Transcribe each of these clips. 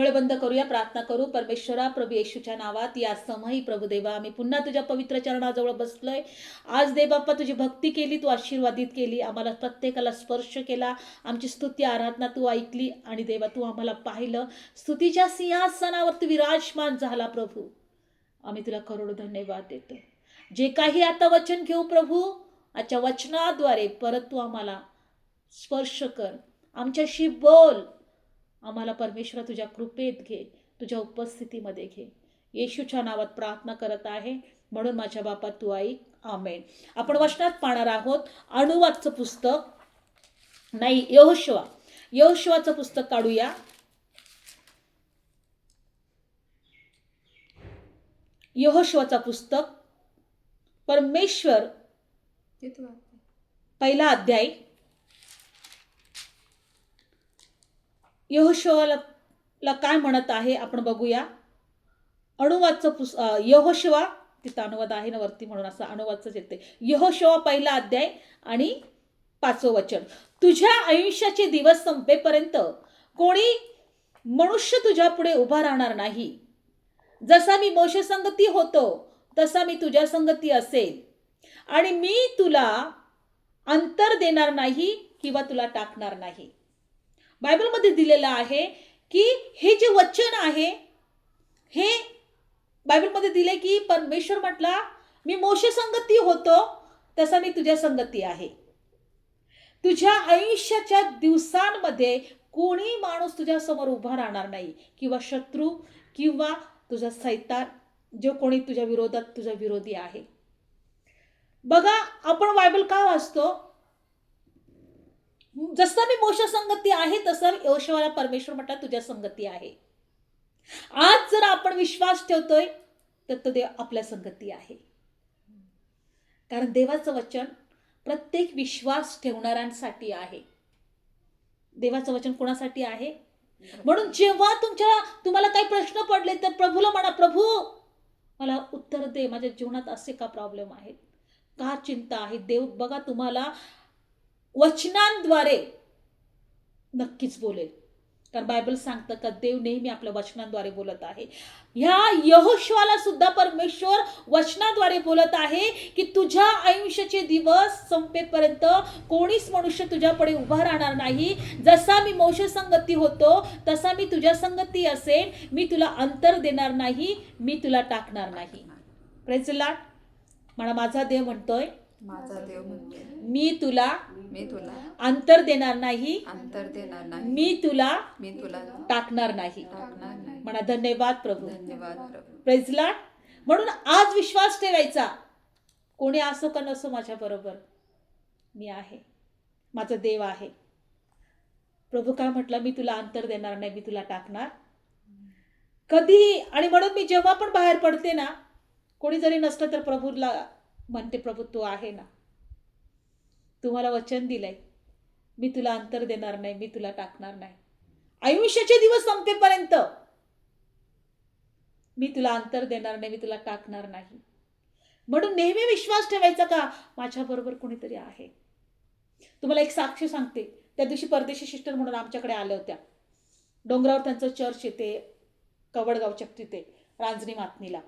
वेळ बंद करूया प्रार्थना करू. परमेश्वरा प्रभू येशूच्या नावात या समयी प्रभू देवा आम्ही पुन्हा तुझ्या पवित्र चरणाजवळ बसलोय. आज दे बाप्पा तुझी भक्ती केली तू आशीर्वादित केली. आम्हाला प्रत्येकाला स्पर्श केला. आमची स्तुती आराधना तू ऐकली आणि देवा तू आम्हाला पाहिलं. स्तुतीच्या सिंहासनावर तू विराजमान झाला प्रभू. आम्ही तुला करोडो धन्यवाद देतो. जे काही आता वचन घेऊ प्रभू आजच्या वचनाद्वारे परत तू आम्हाला स्पर्श कर. आमच्याशी बोल. आम्हाला परमेश्वरा तुझ्या कृपेत घे तुझ्या उपस्थितीमध्ये घे. येशूच्या नावात प्रार्थना करत आहे म्हणून माझ्या बापा तू ऐक आमेन. आपण वचनात पाहणार आहोत अनुवादचं पुस्तक. नाही यहोशवा यहोशवाचं पुस्तक काढूया. यहोशवाचा पुस्तक. परमेश्वर. पहिला अध्याय. यहोशिवाला ला काय म्हणत आहे? आपण बघूया. अनुवादचं पुस यहोशिवा तिथं अनुवाद आहे ना वरती म्हणून असं अनुवादच येते यहोशिवा पहिला अध्याय आणि पाचवं वचन. तुझ्या आयुष्याचे दिवस संपेपर्यंत कोणी मनुष्य तुझ्या पुढे उभा राहणार नाही. जसा मी मोशे संगती होतो तसा मी तुझ्या संगती असेल. आणि मी तुला अंतर देणार नाही किंवा तुला टाकणार नाही. बायबलमध्ये दिलेलं आहे की हे जे वचन आहे हे बायबलमध्ये दिले की परमेश्वर म्हटला मी मोशे संगती होतो तसा मी तुझ्या संगती आहे. तुझ्या आयुष्याच्या दिवसांमध्ये कोणी माणूस तुझ्या समोर उभा राहणार नाही किंवा शत्रू किंवा तुझा सैतान जो कोणी तुझ्या विरोधात तुझा विरोधी आहे. बघा आपण बायबल का वाचतो? जसं मी मोश संगती आहे तसं यशवाला परमेश्वर म्हटला तुझ्या संगती आहे. आज जर आपण विश्वास ठेवतोय तर तो देव आपल्या संगती आहे. कारण देवाचं वचन प्रत्येक विश्वास ठेवणाऱ्यांसाठी आहे. देवाचं वचन कोणासाठी आहे? म्हणून जेव्हा तुमच्या तुम्हाला काही प्रश्न पडले तर प्रभूला म्हणा प्रभू मला उत्तर दे. माझ्या जीवनात असे का प्रॉब्लेम आहेत? का चिंता आहे? देव बघा तुम्हाला वचनांद्वारे नक्कीच बोलेल. कारण बायबल सांगतं का देव नेहमी आपल्या वचनांद्वारे बोलत आहे. ह्या यहोशवाला सुद्धा परमेश्वर वचनाद्वारे बोलत आहे की तुझ्या आयुष्याचे दिवस संपेपर्यंत कोणीच मनुष्य तुझ्यापुढे उभा राहणार नाही. जसा मी मोश संगती होतो तसा मी तुझ्या संगती असेल मी तुला अंतर देणार नाही मी तुला टाकणार नाही. प्रेजला म्हणा माझा देव म्हणतोय माझा देव मी तुला मी तुला अंतर देणार नाही. अंतर देणार नाही. मी तुला मी तुला टाकणार नाही. टाकणार नाही. म्हणा धन्यवाद प्रभू. धन्यवाद प्रभू. प्रेजला म्हणून आज विश्वास ठेवायचा. कोणी असो का नसो माझ्या बरोबर मी आहे. माझा देव आहे. प्रभू काय म्हटलं? मी तुला अंतर देणार नाही मी तुला टाकणार. कधीही आणि म्हणून मी जेव्हा पण बाहेर पडते ना कोणी जरी नसलं तर प्रभूला म्हणते प्रभू तू आहे ना. तुम्हाला वचन दिलंय. मी तुला अंतर देणार नाही मी तुला टाकणार नाही. आयुष्याचे दिवस संपेपर्यंत मी तुला अंतर देणार नाही मी तुला टाकणार नाही. म्हणून नेहमी विश्वास ठेवायचा का माझ्याबरोबर कोणीतरी आहे. तुम्हाला एक साक्ष सांगते. त्या दिवशी परदेशी सिस्टर म्हणून आमच्याकडे आल्या होत्या. डोंगरावर त्यांचं चर्च येते कवडगावच्या तिथे रांजणी मातनीला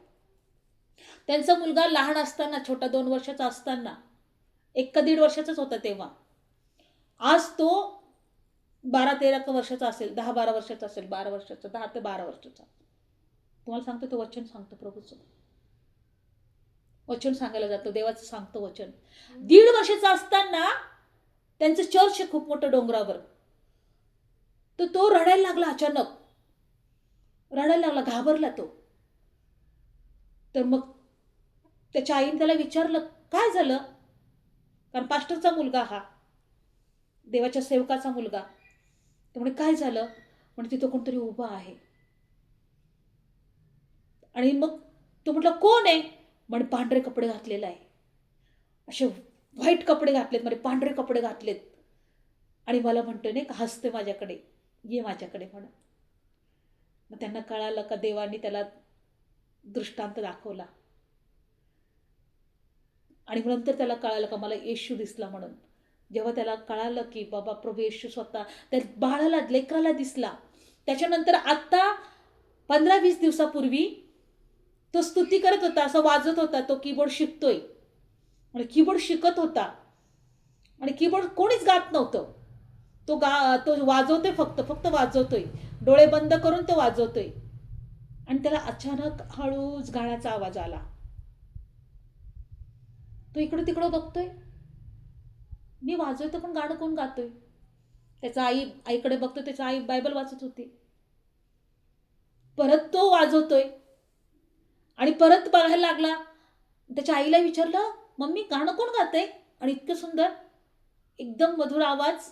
त्यांचा मुलगा लहान असताना छोटा दोन वर्षाचा असताना एक का दीड वर्षाचाच होता तेव्हा. आज तो बारा तेरा का वर्षाचा असेल दहा बारा वर्षाचा असेल बारा वर्षाचा दहा ते बारा वर्षाचा. तुम्हाला सांगतो तो वचन सांगतो प्रभूचं. वचन सांगायला जातो देवाचं सांगतो वचन. दीड वर्षाचा असताना त्यांचं चर्च आहे खूप मोठं डोंगरावर. तर तो रडायला लागला अचानक. रडायला लागला घाबरला तो. तर मग त्याच्या आईने त्याला विचारलं काय झालं? कारण पास्टरचा मुलगा हा. देवाच्या सेवकाचा मुलगा. त्यामुळे काय झालं? म्हणजे तिथं कोणतरी उभा आहे. आणि मग तो म्हटलं कोण आहे? म्हणे पांढरे कपडे घातलेला आहे. असे व्हाईट कपडे घातलेत म्हणजे पांढरे कपडे घातलेत. आणि मला म्हणतो नाही का हसते माझ्याकडे. ये माझ्याकडे म्हणून मग त्यांना कळालं का देवाने त्याला दृष्टांत दाखवला. आणि नंतर त्याला कळालं का मला येशू दिसला म्हणून. जेव्हा त्याला कळालं की बाबा प्रभू येशू स्वतः त्या बाळाला लेकराला दिसला. त्याच्यानंतर आत्ता पंधरा वीस दिवसापूर्वी तो स्तुती करत होता असं वाजत होता तो कीबोर्ड शिकतोय. आणि कीबोर्ड शिकत होता. आणि कीबोर्ड कोणीच गात नव्हतं. तो गा तो वाजवतोय फक्त फक्त वाजवतोय. डोळे बंद करून तो वाजवतोय. आणि त्याला अचानक हळूच गाण्याचा आवाज आला. तो इकडं तिकडं बघतोय. मी वाजवतो पण गाणं कोण गातोय? त्याचा आई आईकडे बघतो त्याचा आई बायबल वाचत होती. परत तो वाजवतोय. आणि परत बघायला लागला. त्याच्या आईला विचारलं मम्मी गाणं कोण गातंय? आणि इतकं सुंदर एकदम मधुर आवाज.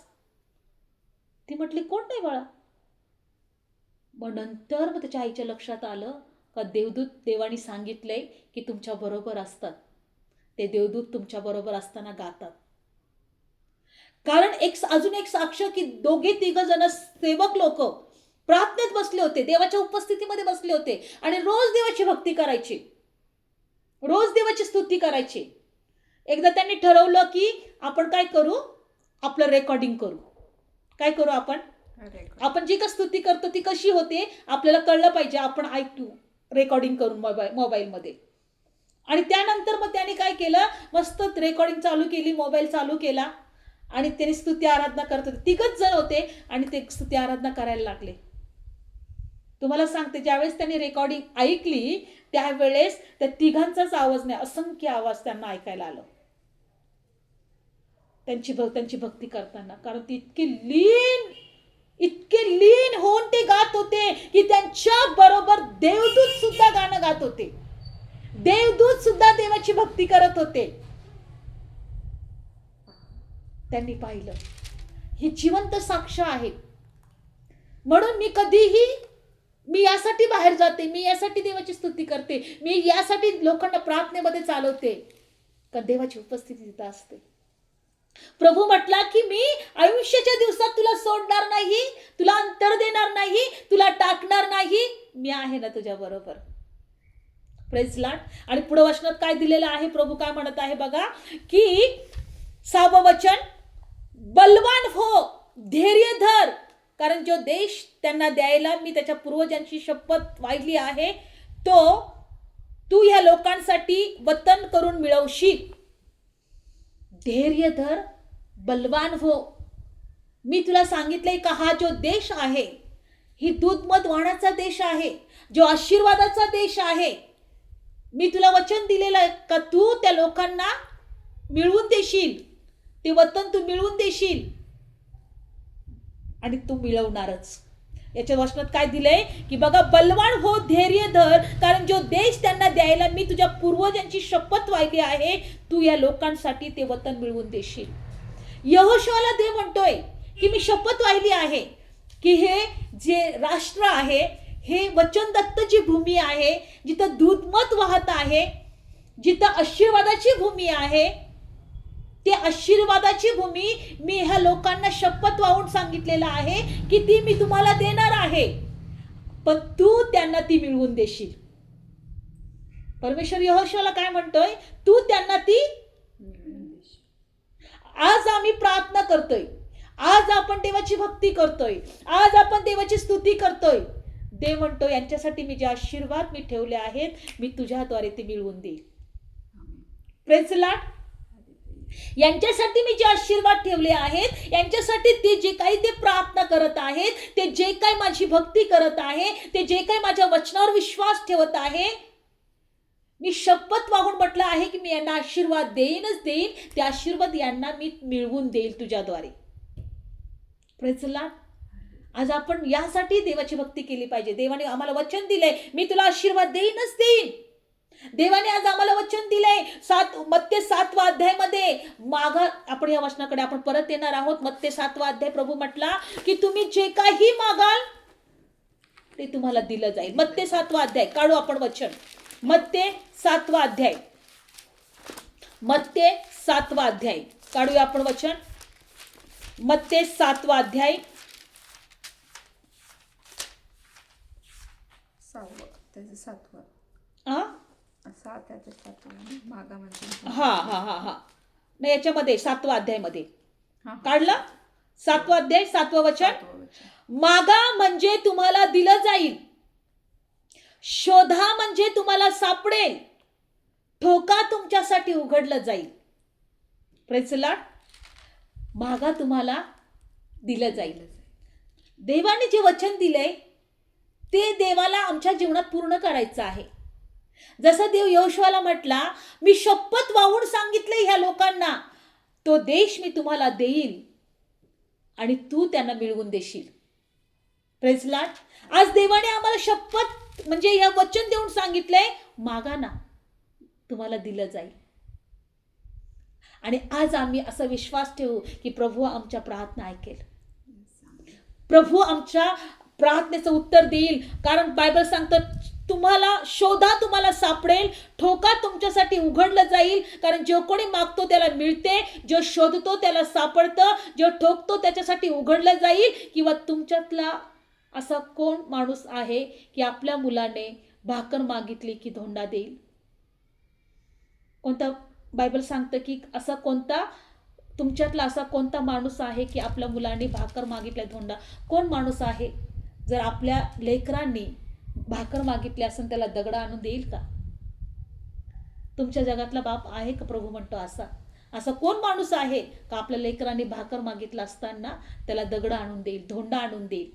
ती म्हटली कोण नाही बाळा? मग नंतर मग त्याच्या आईच्या लक्षात आलं का देवदूत देवानी सांगितलंय की तुमच्या बरोबर असतात. ते देवदूत तुमच्या बरोबर असताना गातात. कारण एक अजून एक साक्ष की दोघे तिघ जण सेवक लोक प्रार्थनेत बसले होते देवाच्या उपस्थितीमध्ये बसले होते आणि रोज देवाची भक्ती करायची. रोज देवाची स्तुती करायची. एकदा त्यांनी ठरवलं की आपण काय करू? आपलं रेकॉर्डिंग करू. काय करू आपण? आपण जी का स्तुती करतो ती कशी होते? आपल्याला कळलं पाहिजे आपण ऐकू रेकॉर्डिंग करून मोबाईल मोबाईलमध्ये. आणि त्यानंतर मग त्याने काय केलं? मस्त रेकॉर्डिंग चालू केली मोबाईल चालू केला. आणि त्याने स्तुती आराधना करत होते. तिघच जण होते आणि ते स्तुती आराधना करायला लागले. तुम्हाला सांगते ज्यावेळेस त्यांनी रेकॉर्डिंग ऐकली त्यावेळेस त्या तिघांचाच आवाज नाही असंख्य आवाज त्यांना ऐकायला आलं. त्यांची भ त्यांची भक्ती करताना. कारण ती इतकी लीन इतके लीन होऊन ते गात होते की त्यांच्या बरोबर देवदूत सुद्धा गाणं गात होते. देवदूत सुद्धा देवाची भक्ती करत होते. त्यांनी पाहिलं ही जिवंत साक्ष आहेत म्हणून मी कधीही मी यासाठी बाहेर जाते मी यासाठी देवाची स्तुती करते मी यासाठी लोकांना प्रार्थनेमध्ये चालवते. का देवाची उपस्थिती तिथं असते. प्रभू म्हटला की मी आयुष्याच्या दिवसात तुला सोडणार नाही तुला अंतर देणार नाही तुला टाकणार नाही. मी आहे ना तुझ्या बरोबर. प्रेज लाट आणि पुढे वचनात काय दिलेलं आहे? प्रभू काय म्हणत आहे बघा? की सहावं वचन बलवान हो धैर्य धर कारण जो देश त्यांना द्यायला मी त्याच्या पूर्वजांची शपथ वाहिली आहे तो तू ह्या लोकांसाठी वतन करून मिळवशील धैर्य धर बलवान हो. मी तुला सांगितलंय का हा जो देश आहे ही दूधमत वाहण्याचा देश आहे जो आशीर्वादाचा देश आहे मी तुला वचन दिलेलं आहे का तू त्या लोकांना मिळवून देशील? ते वतन तू मिळवून देशील? आणि तू मिळवणारच. याच्या वचनात काय दिलंय? की बघा बलवान हो धैर्य धर. कारण जो देश त्यांना द्यायला मी तुझ्या पूर्वजांची शपथ वाहिली आहे तू या लोकांसाठी ते वतन मिळवून देशील. यहोशवाला दे म्हणतोय की मी शपथ वाहिली आहे की हे जे राष्ट्र आहे हे वचनदत्तची भूमी आहे जिथं दूधमत वाहत आहे जिथं आशीर्वादाची भूमी आहे ते आशीर्वादाची भूमी मी ह्या लोकांना शपथ वाहून सांगितलेलं आहे की ती मी तुम्हाला देणार आहे. पण तू त्यांना ती मिळवून देशील. परमेश्वर यहोशाला काय म्हणतोय? तू त्यांना ती आज आम्ही प्रार्थना करतोय. आज आपण देवाची भक्ती करतोय. आज आपण देवाची स्तुती करतोय. देव म्हणतो यांच्यासाठी मी जे आशीर्वाद मी ठेवले आहेत मी तुझ्याद्वारे ते मिळवून देईल प्रेन्सलाट यांच्यासाठी मी जे आशीर्वाद ठेवले आहेत यांच्यासाठी ते जे काही ते प्रार्थना करत आहेत ते जे काही माझी भक्ती करत आहे ते जे काही माझ्या वचनावर विश्वास ठेवत आहे मी शपथ वाहून म्हटलं आहे की मी यांना आशीर्वाद देईनच देईन ते आशीर्वाद यांना मी मिळवून देईल तुझ्याद्वारे. प्रचला आज आपण यासाठी देवाची भक्ती केली पाहिजे. देवाने आम्हाला वचन दिलंय. मी तुला आशीर्वाद देईनच देईन. देवाने आज आम्हाला वचन दिलंय. सात मत्ते सातवा अध्यायमध्ये माग आपण या वचनाकडे आपण परत येणार आहोत. मत्ते सातवा अध्याय प्रभू म्हटला की तुम्ही जे काही मागाल ते तुम्हाला दिलं जाईल. मत्ते सातवा अध्याय काढू आपण वचन. मत्ते सातवा अध्याय. मत्ते सातवा अध्याय. काढूया आपण वचन. मत्ते सातवा अध्याय सहावं त्याचं सातवं. हा सात त्याचं सातवं. मागा म्हणजे हा हा हा हा. नाही याच्यामध्ये सातवा अध्यायमध्ये. हा काढलं? सातवा अध्याय सातवं वचन? सातवं वचन. मागा म्हणजे तुम्हाला दिलं जाईल. शोधा म्हणजे तुम्हाला सापडेल. ठोका तुमच्यासाठी उघडलं जाईल. प्रेचला मागा तुम्हाला दिलं जाईल. देवाने जे वचन दिलंय ते देवाला आमच्या जीवनात पूर्ण करायचं आहे. जसं देव यहोशुआला म्हटला मी शपथ वाहून सांगितलंय ह्या लोकांना तो देश मी तुम्हाला देईल आणि तू त्यांना मिळवून देशील. प्रेझलाट आज देवाने आम्हाला शपथ म्हणजे ह्या वचन देऊन सांगितलंय मागा ना तुम्हाला दिलं जाईल. आणि आज आम्ही असा विश्वास ठेवू की प्रभू आमच्या प्रार्थना ऐकेल. प्रभू आमच्या प्रार्थनेचं उत्तर देईल. कारण बायबल सांगतं तुम्हाला शोधा तुम्हाला सापडेल ठोका तुमच्यासाठी उघडलं जाईल. कारण जो कोणी मागतो त्याला मिळते जो शोधतो त्याला सापडतं जो ठोकतो त्याच्यासाठी उघडलं जाईल. किंवा तुमच्यातला असा कोण माणूस आहे की आपल्या मुलाने भाकर मागितली की धोंडा देईल? कोणता बायबल सांगतं की असा कोणता तुमच्यातला असा कोणता माणूस आहे की आपल्या मुलांनी भाकर मागितल्या धोंडा? कोण माणूस आहे? जर आपल्या लेकरांनी भाकर मागितली असेल त्याला दगड आणून देईल का? तुमच्या जगातला बाप आहे का प्रभू म्हणतो असा? असा कोण माणूस आहे का आपल्या लेकरांनी भाकर मागितलं असताना त्याला दगड आणून देईल धोंडा आणून देईल?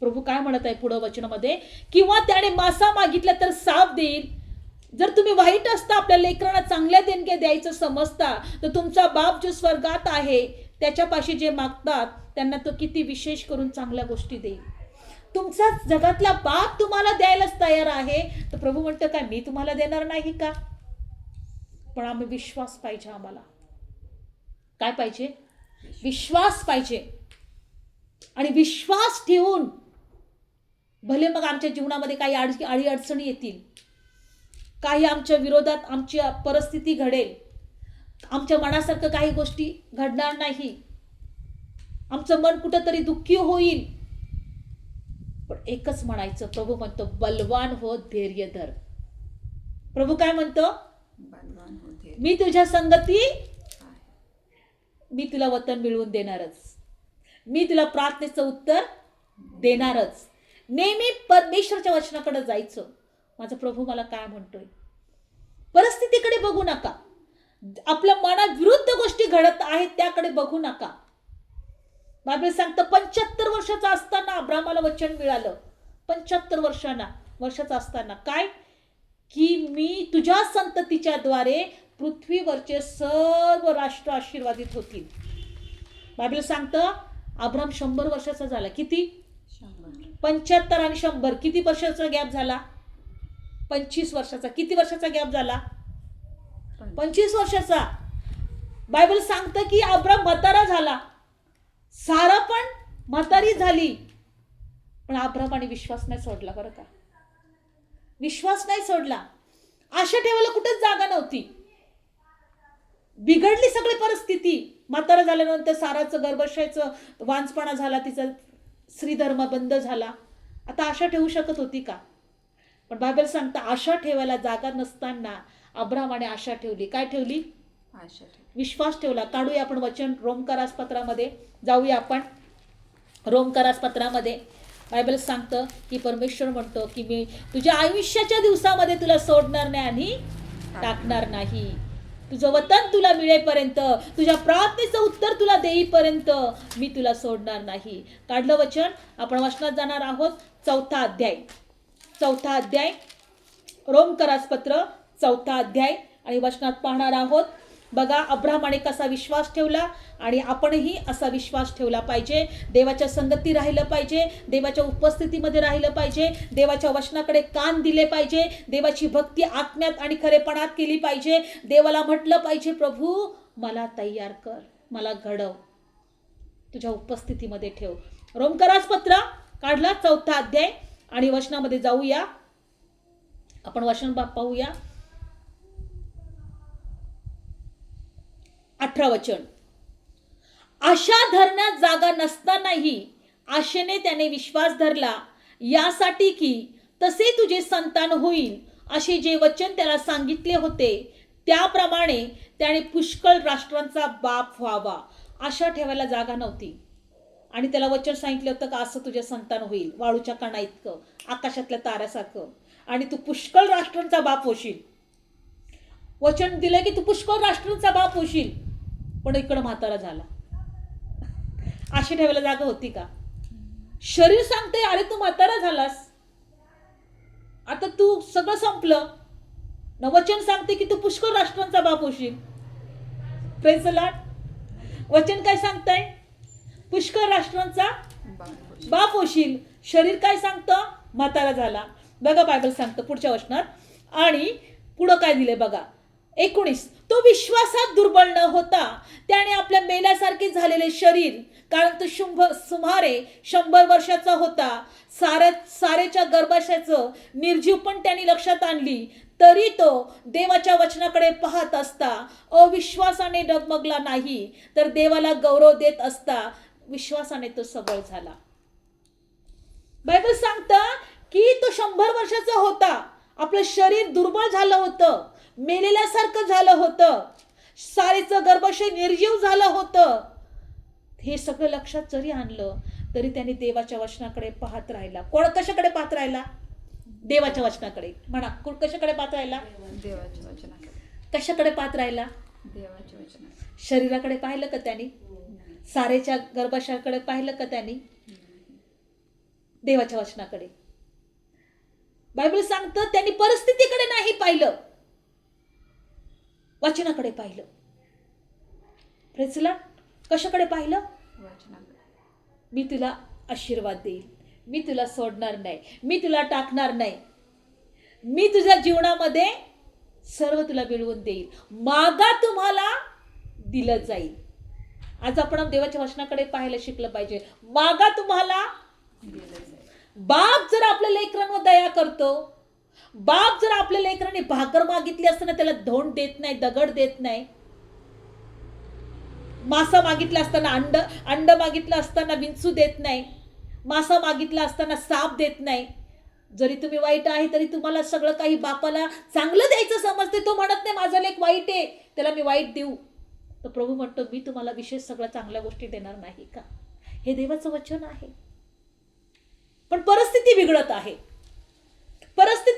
प्रभू काय म्हणत आहे पुढं वचनामध्ये? किंवा त्याने मासा मागितला तर साप देईल? जर तुम्ही वाईट असता आपल्या लेकरांना चांगल्या देणग्या द्यायचं समजता तर तुमचा बाप जो स्वर्गात आहे त्याच्यापाशी जे मागतात त्यांना तो किती विशेष करून चांगल्या गोष्टी देईल? तुमचा जगातला बाप तुम्हाला द्यायलाच तयार आहे. तर प्रभू म्हणतो काय मी तुम्हाला देणार नाही का? पण आम्ही विश्वास पाहिजे आम्हाला. काय पाहिजे? विश्वास पाहिजे. आणि विश्वास ठेवून भले मग आमच्या जीवनामध्ये काही अड अडी अडचणी येतील काही आमच्या विरोधात आमची परिस्थिती घडेल आमच्या मनासारखं काही गोष्टी घडणार नाही आमचं मन कुठंतरी दुःखी होईल पण एकच म्हणायचं प्रभू म्हणतो बलवान हो धैर्य धर प्रभू काय म्हणतो? बलवान होते मी तुझ्या संगती. मी तुला वतन मिळवून देणारच. मी तुला प्रार्थनेचं उत्तर देणारच. नेहमी परमेश्वरच्या वचनाकडे जायचं. माझा प्रभू मला काय म्हणतोय? परिस्थितीकडे बघू नका. आपल्या मनात विरुद्ध गोष्टी घडत आहेत त्याकडे बघू नका. बायबल सांगतं पंच्याहत्तर वर्षाचा असताना अब्रामाला वचन मिळालं. पंच्याहत्तर वर्षांना वर्षाचा असताना. काय? की मी तुझ्या संततीच्या द्वारे पृथ्वीवरचे सर्व राष्ट्र आशीर्वादित होतील. बायबल सांगतं अब्राम शंभर वर्षाचा झाला. किती? पंच्याहत्तर आणि शंभर. किती वर्षाचा गॅप झाला? पंचवीस वर्षाचा. किती वर्षाचा गॅप झाला? पंचवीस. वर्षाचा. बायबल सांगतं की अब्राम म्हातारा झाला. सारा पण म्हातारी झाली. पण अब्रामाने विश्वास नाही सोडला बरं का. विश्वास नाही सोडला. आशा ठेवायला कुठेच जागा नव्हती. बिघडली सगळी परिस्थिती. म्हातारा झाल्यानंतर साराचं गर्भाशयाचं वांचपणा झाला तिचा श्रीधर्म बंद झाला. आता आशा ठेवू शकत होती का? पण बायबल सांगता आशा ठेवायला जागा नसताना अब्रामाने आशा ठेवली. काय ठेवली? अच्छा विश्वास ठेवला. काढूया आपण वचन. रोमकारास पत्रामध्ये जाऊया आपण. रोमकारास पत्रामध्ये बायबल सांगतं की परमेश्वर म्हणतो की मी तुझ्या आयुष्याच्या दिवसामध्ये तुला सोडणार नाही आणि टाकणार नाही. तुझं वतन तुला मिळेपर्यंत तुझ्या प्रार्थनेचं उत्तर तुला देईपर्यंत मी तुला सोडणार नाही. काढलं वचन. आपण वचनात जाणार आहोत. चौथा अध्याय. चौथा अध्याय. रोमकरास पत्र चौथा अध्याय. आणि वचनात पाहणार आहोत. बघा अब्रामाने कसा विश्वास ठेवला आणि आपणही असा विश्वास ठेवला पाहिजे. देवाच्या संगती राहिलं पाहिजे देवाच्या उपस्थितीमध्ये राहिलं पाहिजे देवाच्या वचनाकडे कान दिले पाहिजे देवाची भक्ती आत्म्यात आणि खरेपणात केली पाहिजे. देवाला म्हटलं पाहिजे प्रभू मला तयार कर मला घडव तुझ्या उपस्थितीमध्ये ठेव. रोमकराज पत्र काढला चौथा अध्याय. आणि वचनामध्ये जाऊया. आपण वचन पाहूया. अठरा वचन. आशा धरण्यात जागा नसतानाही आशेने त्याने विश्वास धरला. यासाठी की तसे तुझे संतान होईल असे जे वचन त्याला सांगितले होते त्याप्रमाणे त्याने पुष्कळ राष्ट्रांचा बाप व्हावा आशा ठेवायला जागा नव्हती. आणि त्याला वचन सांगितलं होतं का असं तुझ्या संतान होईल वाळूच्या कणा इतकं आकाशातल्या ताऱ्यासारखं. आणि तू पुष्कळ राष्ट्रांचा बाप होशील. वचन दिलं की तू पुष्कळ राष्ट्रांचा बाप होशील. पण इकडं म्हातारा झाला. अशी ठेवायला जागा होती का? शरीर सांगते अरे तू म्हातारा झालास. आता तू सगळं संपलं. नवचन वचन सांगते की तू पुष्कळ राष्ट्रांचा बाप होशील. प्रेज लाट वचन काय सांगताय? पुष्कळ राष्ट्रांचा बाप बाप होशील. शरीर काय सांगतं? म्हातारा झाला. बघा बायबल सांगतं पुढच्या वचनात. आणि पुढं काय दिले बघा? एकोणीस. तो विश्वासात दुर्बल न होता त्याने आपल्या मेल्यासारखे झालेले शरीर कारण तो शुंभ सुमारे शंभर वर्षाचा होता. सारे सारेच्या गर्भाशयाचं निर्जीव पण त्यांनी लक्षात आणली तरी तो देवाच्या वचनाकडे पाहत असता. अविश्वासाने डगमगला नाही तर देवाला गौरव देत असता. विश्वासाने तो सबळ झाला. बायबल सांगतं की तो शंभर वर्षाचा होता. आपलं शरीर दुर्बळ झालं होतं. मेलेल्यासारखं झालं होतं. सारेचं गर्भाशय निर्जीव झालं होतं. हे सगळं लक्षात जरी आणलं तरी त्याने देवाच्या वचनाकडे पाहत राहिला. कोण कशाकडे पाहत राहिला? देवाच्या वचनाकडे. म्हणा कोण कशाकडे पाहत राहिला? देवाच्या वचनाकडे. कशाकडे पाहत राहिला? देवाच्या वचनाकडे. शरीराकडे पाहिलं का त्यांनी? सारेच्या गर्भाशयाकडे पाहिलं का त्यांनी? देवाच्या वचनाकडे. बायबल सांगतं त्यांनी परिस्थितीकडे नाही पाहिलं. वचनाकडे पाहिलं. प्रेचला कशाकडे पाहिलं? वचनाकडे. मी तुला आशीर्वाद देईल मी तुला सोडणार नाही. मी तुला टाकणार नाही. मी तुझ्या जीवनामध्ये सर्व तुला मिळवून देईल मागा तुम्हाला दिलं जाईल. आज आपण देवाच्या वचनाकडे पाहायला शिकलं पाहिजे. मागा तुम्हाला दिलं जाईल. बाप जर आपल्या लेकरांवर दया करतो बाप जर आपल्या लेकरांनी भाकर मागितली असताना त्याला धोंड देत नाही दगड देत नाही. मासा मागितला असताना अंड अंड मागितलं असताना विंचू देत नाही. मासा मागितला असताना साप देत नाही. जरी तुम्ही वाईट आहे तरी तुम्हाला सगळं काही बापाला चांगलं द्यायचं समजते. तो म्हणत नाही माझा लेख वाईट आहे. त्याला मी वाईट देऊ. तर प्रभू म्हणतो मी तुम्हाला विशेष सगळ्या चांगल्या गोष्टी देणार नाही का? हे देवाचं वचन आहे. पण परिस्थिती बिघडत आहे.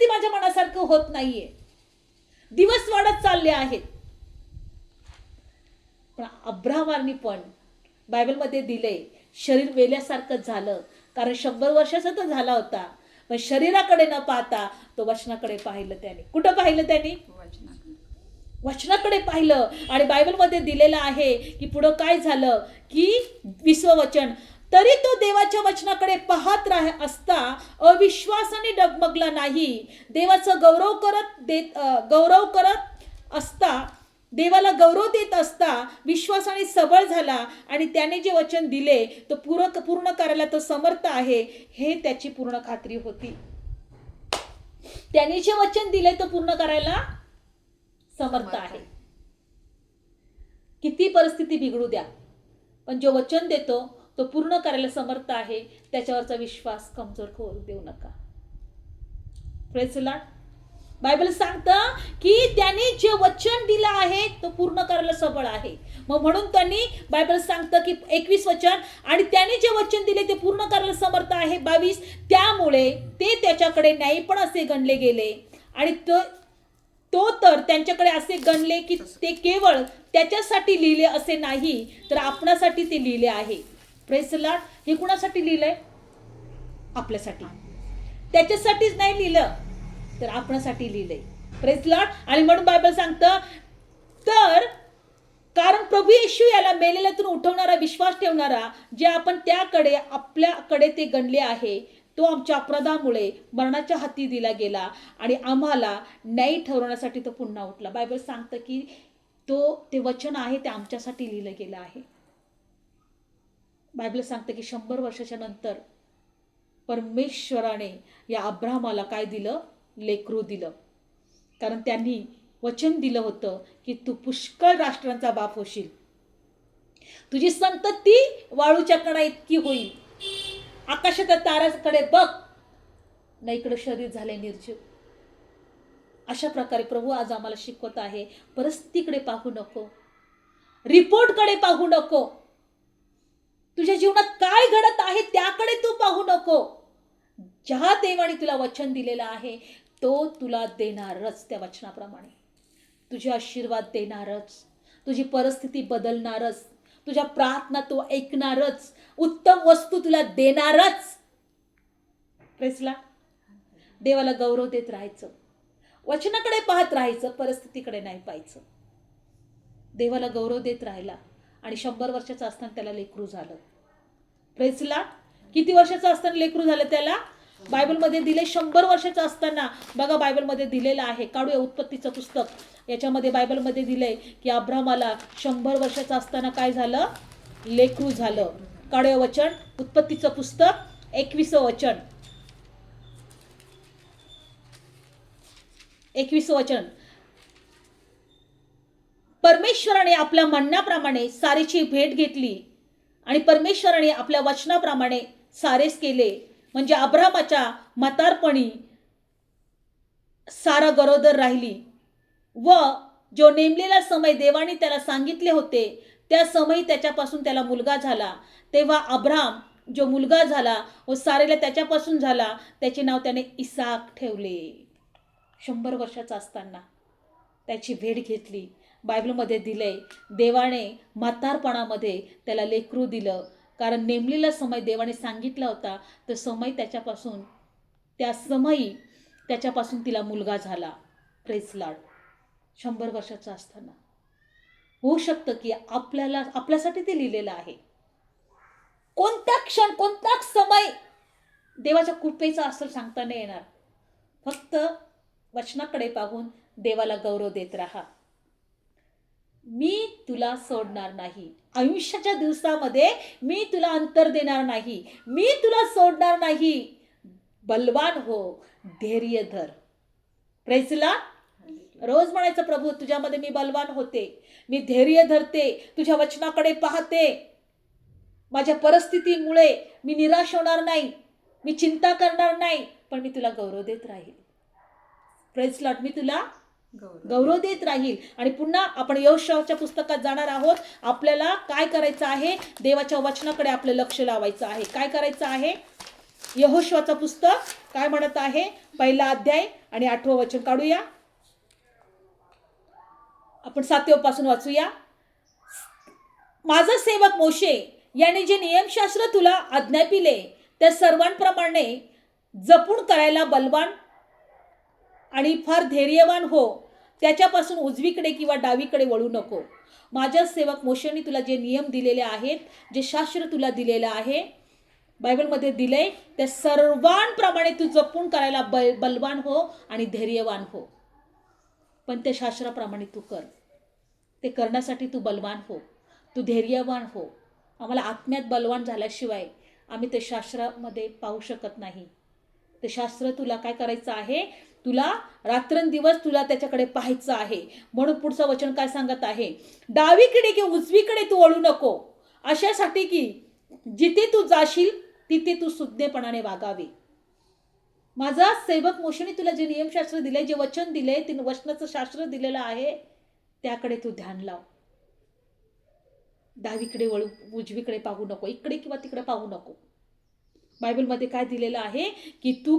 परिस्थिती माझ्या मनासारखं होत नाहीये. दिवस वाढत चालले आहेत. पण अब्राहमांनी पण बायबलमध्ये दिले शरीर वेल्यासारखं झालं. कारण शंभर वर्षाचा तर झाला होता. पण शरीराकडे न पाहता तो वचनाकडे पाहिलं त्याने. कुठं पाहिलं त्यांनी? वचनाकडे पाहिलं. आणि बायबलमध्ये दिलेलं आहे की पुढं काय झालं? की विश्ववचन. तरी तो देवाच्या वचनाकडे पाहत राह असता अविश्वासाने डगमगला नाही. देवाचा गौरव करत देत गौरव करत असता देवाला गौरव देत असता विश्वासाने सबळ झाला आणि त्याने जे वचन दिले तो पूर्ण पूर्ण करायला तो समर्थ आहे हे त्याची पूर्ण खात्री होती. त्याने जे वचन दिले तो पूर्ण करायला समर्थ आहे. किती परिस्थिती बिघडू द्या. पण जो वचन देतो तो पूर्ण करायला समर्थ आहे त्याच्यावरचा विश्वास कमजोर होऊ देऊ नका. Praise बायबल सांगतं की त्याने जे वचन दिलं आहे तो पूर्ण करायला सबळ आहे. मग म्हणून त्यांनी बायबल सांगतं की एकवीस वचन आणि त्याने जे वचन दिले ते पूर्ण करायला समर्थ आहे. बावीस त्यामुळे ते त्याच्याकडे न्यायीपण असे गणले गेले. आणि तो तो तर त्यांच्याकडे असे गणले की ते केवळ त्याच्यासाठी लिहिले असे नाही तर आपणासाठी ते लिहिले आहे. प्रेसलाट हे कुणासाठी लिहिलंय? आपल्यासाठी. त्याच्यासाठीच नाही लिहिलं तर आपणासाठी लिहिलंय. प्रेसलाट आणि म्हणून बायबल सांगतं तर कारण प्रभू येशू याला मेलेल्यातून उठवणारा विश्वास ठेवणारा जे आपण त्याकडे आपल्याकडे ते गणले आहे तो आमच्या अपराधामुळे मरणाच्या हाती दिला गेला आणि आम्हाला न्यायी ठरवण्यासाठी तो पुन्हा उठला. बायबल सांगतं की तो ते वचन आहे ते आमच्यासाठी लिहिलं गेलं आहे. बायबल सांगतं की शंभर वर्षाच्या नंतर परमेश्वराने या अब्राहमाला काय दिलं? लेकरू दिलं. कारण त्यांनी वचन दिलं होतं की तू पुष्कळ राष्ट्रांचा बाप होशील. तुझी संतती वाळूच्या कडा इतकी होईल. आकाशाच्या ताराकडे बघ. ना इकडं शरीर झाले निर्जीव. अशा प्रकारे प्रभू आज आम्हाला शिकवत आहे परिस्थितीकडे पाहू नको. रिपोर्टकडे पाहू नको. तुझ्या जीवनात काय घडत आहे त्याकडे तू पाहू नको. ज्या देवाने तुला वचन दिलेलं आहे तो तुला देणारच त्या वचनाप्रमाणे. तुझे आशीर्वाद देणारच तुझी परिस्थिती बदलणारच तुझ्या प्रार्थना तो ऐकणारच उत्तम वस्तू तुला देणारच. प्रेसला देवाला गौरव देत राहायचं. वचनाकडे पाहत राहायचं परिस्थितीकडे नाही पाहायचं. देवाला गौरव देत राहिला आणि शंभर वर्षाचं असताना त्याला लेकरू झालं. प्रेसला किती वर्षाचं असताना लेकरू झालं त्याला? बायबलमध्ये दिले शंभर वर्षाचं असताना. बघा बायबलमध्ये दिलेलं आहे. काढूया उत्पत्तीचं पुस्तक. याच्यामध्ये बायबलमध्ये दिलंय की अब्रामाला शंभर वर्षाचं असताना काय झालं? लेकरू झालं. काढूया वचन. उत्पत्तीचं पुस्तक एकविसं वचन. एकवीस वचन. परमेश्वराने आपल्या म्हणण्याप्रमाणे सारेची भेट घेतली आणि परमेश्वराने आपल्या वचनाप्रमाणे सारेस केले. म्हणजे अब्रामाच्या म्हातारपणी सारा गरोदर राहिली. व जो नेमलेला समय देवाने त्याला सांगितले होते त्या समयी त्याच्यापासून त्याला मुलगा झाला. तेव्हा अब्राम जो मुलगा झाला व सारेला त्याच्यापासून झाला त्याचे नाव त्याने इसाक ठेवले. शंभर वर्षाचा असताना त्याची भेट घेतली. बायबलमध्ये दिलं आहे देवाने म्हातारपणामध्ये त्याला लेकरू दिलं. कारण नेमलेला समय देवाने सांगितला होता. तर समय त्याच्यापासून त्या समयी त्याच्यापासून तिला मुलगा झाला. प्रेस लाड शंभर वर्षाचा असताना. होऊ शकतं की आपल्याला आपल्यासाठी ते लिहिलेलं आहे. कोणता क्षण कोणता समय देवाच्या कृपेचा असं सांगता नाही येणार. फक्त वचनाकडे पाहून देवाला गौरव देत राहा. मी तुला सोडणार नाही. आयुष्याच्या दिवसामध्ये मी तुला अंतर देणार नाही. मी तुला सोडणार नाही. बलवान हो धैर्य धर. प्रेसला रोज म्हणायचं प्रभू तुझ्यामध्ये मी बलवान होते. मी धैर्य धरते. तुझ्या वचनाकडे पाहते. माझ्या परिस्थितीमुळे मी निराश होणार नाही. मी चिंता करणार नाही. पण मी तुला गौरव देत राहील. प्रेसलॉट मी तुला गौरव. गौरव देत राहील. आणि पुन्हा आपण यशच्या पुस्तकात जाणार आहोत. आपल्याला काय करायचं आहे? देवाच्या वचनाकडे आपलं लक्ष लावायचं आहे. काय करायचं आहे? यहोशवाचं पुस्तक काय म्हणत आहे? पहिला अध्याय आणि आठवं वचन काढूया. आपण सातव्यापासून वाचूया. माझा सेवक मोशे याने जे नियमशास्त्र तुला आज्ञापिले त्या सर्वांप्रमाणे जपून करायला बलवान आणि फार धैर्यवान हो. त्याच्यापासून उजवीकडे किंवा डावीकडे वळू नको. माझ्या सेवक मोशेने तुला जे नियम दिलेले आहेत जे शास्त्र तुला दिलेलं आहे बायबलमध्ये दिले त्या सर्वांप्रमाणे तू जपून करायला बल बलवान हो आणि धैर्यवान हो. पण त्या शास्त्राप्रमाणे तू कर. ते करण्यासाठी तू बलवान हो. तू धैर्यवान हो. आम्हाला आत्म्यात बलवान झाल्याशिवाय आम्ही ते शास्त्रामध्ये पाहू शकत नाही. ते शास्त्र तुला काय करायचं आहे? तुला रात्रंदिवस तुला त्याच्याकडे पाहायचं आहे. म्हणून पुढचं वचन काय सांगत आहे? डावीकडे किंवा उजवीकडे तू वळू नको. अशासाठी की जिथे तू जाशील तिथे तू सुज्ञपणाने वागावे. माझा सेवक मोशनी तुला जे नियमशास्त्र दिले जे वचन दिले ते वचनाचं शास्त्र दिलेलं आहे त्याकडे तू ध्यान लाव. डावीकडे वळू उजवीकडे पाहू नको. इकडे किंवा तिकडे पाहू नको. बायबलमध्ये काय दिलेलं आहे? की तू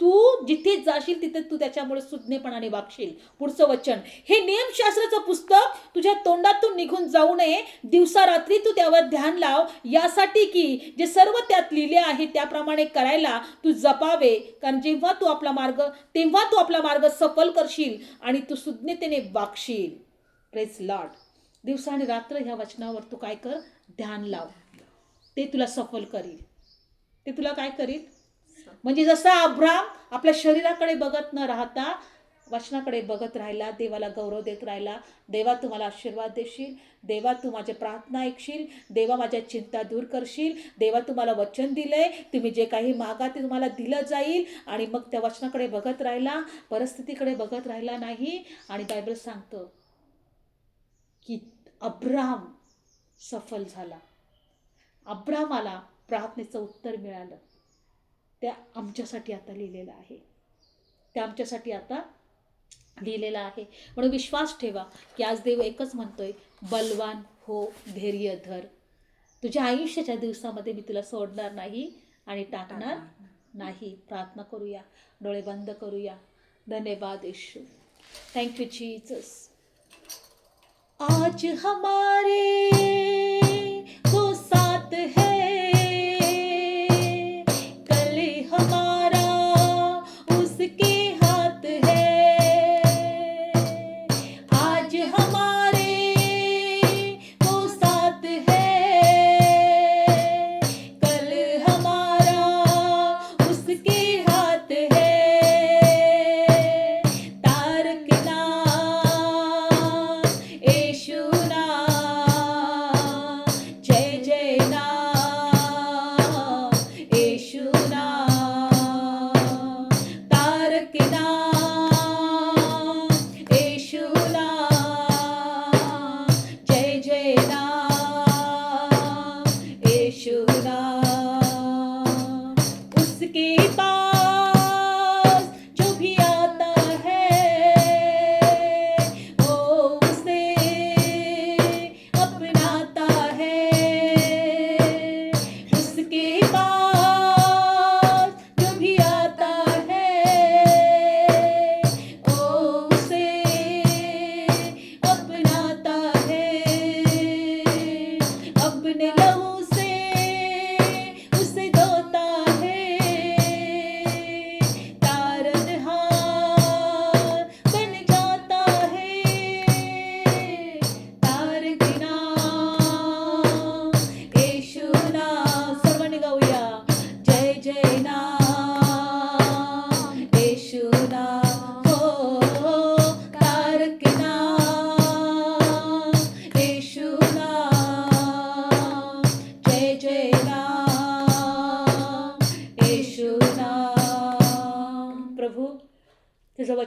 तू जिथे जाशील तिथे तू त्याच्यामुळे सुज्ञपणाने वागशील. पुढचं वचन. हे नियमशास्त्राचं पुस्तक तुझ्या तोंडातून निघून जाऊ नये. दिवसा रात्री तू त्यावर ध्यान लाव. यासाठी की जे सर्व त्यात लिहिले आहे त्याप्रमाणे करायला तू जपावे. कारण जेव्हा तू आपला मार्ग तेव्हा तू आपला मार्ग सफल करशील आणि तू सुज्ञतेने वागशील. प्रेस लॉट दिवसा आणि रात्र ह्या वचनावर तू काय कर? ध्यान लाव. ते तुला सफल करील. ते तुला काय करील? म्हणजे जसा अब्राम आपल्या शरीराकडे बघत न राहता वचनाकडे बघत राहिला देवाला गौरव देत राहिला देवा तुम्हाला आशीर्वाद देशील देवा तू माझे प्रार्थना ऐकशील देवा माझ्या चिंता दूर करशील देवा तुम्हाला वचन वचन दिलंय तुम्ही जे काही मागा ते तुम्हाला दिलं जाईल आणि मग त्या वचनाकडे बघत राहिला परिस्थितीकडे बघत राहिला नाही. आणि बायबल सांगतं की अब्राम सफल झाला. अब्रामाला प्रार्थनेचं उत्तर मिळालं. त्या आमच्यासाठी आता लिहिलेलं आहे. त्या आमच्यासाठी आता लिहिलेलं आहे. म्हणून विश्वास ठेवा की आज देव एकच म्हणतोय बलवान हो धैर्य धर. तुझ्या आयुष्याच्या दिवसामध्ये मी तुला सोडणार नाही आणि टाकणार नाही. प्रार्थना करूया डोळे बंद करूया. धन्यवाद येशू. थँक्यू जीजस आज हमारे वो साथ है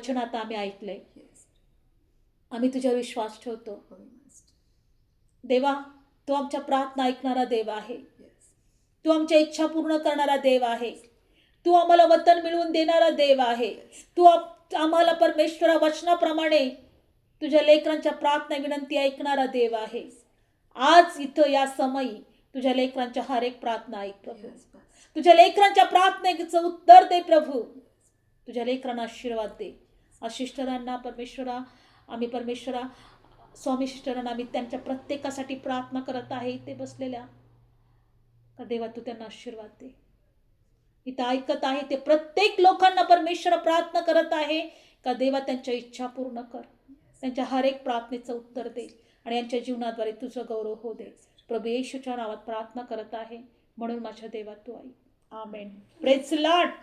वचन आता आम्ही ऐकलंय. आम्ही तुझ्यावर विश्वास ठेवतो. Master. देवा तू आमच्या प्रार्थना ऐकणारा देव आहे. तू आमच्या इच्छा पूर्ण करणारा देव आहे. तू आम्हाला वतन मिळवून देणारा देव आहे. तू आम्हाला परमेश्वरा वचनाप्रमाणे तुझ्या लेकरांच्या प्रार्थना विनंती ऐकणारा देव आहे. आज इथं या समयी तुझ्या लेकरांच्या हर एक प्रार्थना ऐक प्रभू. तुझ्या लेकरांच्या प्रार्थनेचं उत्तर दे प्रभू. तुझ्या लेकरांना आशीर्वाद दे. आशिष्टरांना परमेश्वरा आम्ही परमेश्वरा स्वामी शिष्टरांना आम्ही त्यांच्या प्रत्येकासाठी प्रार्थना करत आहे इथे बसलेल्या. का देवा तू त्यांना आशीर्वाद दे. इथं ऐकत आहे ते प्रत्येक लोकांना परमेश्वर प्रार्थना करत आहे. का देवा त्यांच्या इच्छा पूर्ण कर. त्यांच्या हर एक प्रार्थनेचं उत्तर दे आणि यांच्या जीवनाद्वारे तुझं गौरव हो दे. प्रभू येशूच्या नावात प्रार्थना करत आहे. म्हणून माझ्या देवा तू आई. आमेन. प्रेस लाट